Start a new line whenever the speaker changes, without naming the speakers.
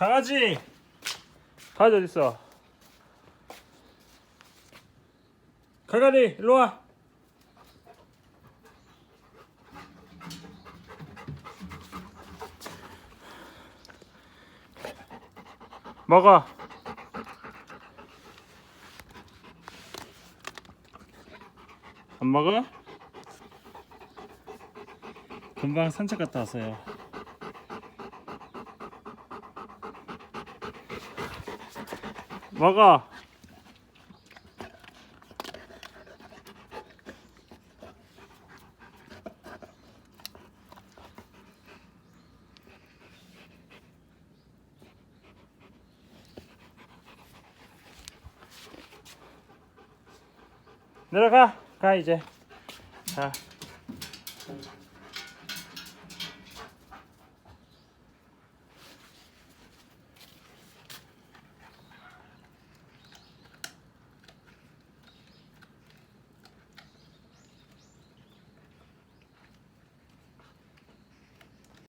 강아지! 강아지 어딨어? 강아지 일로와. 먹어. 안 먹어? 금방 산책 갔다 왔어요 먹어. 내려가. 가 이제. 가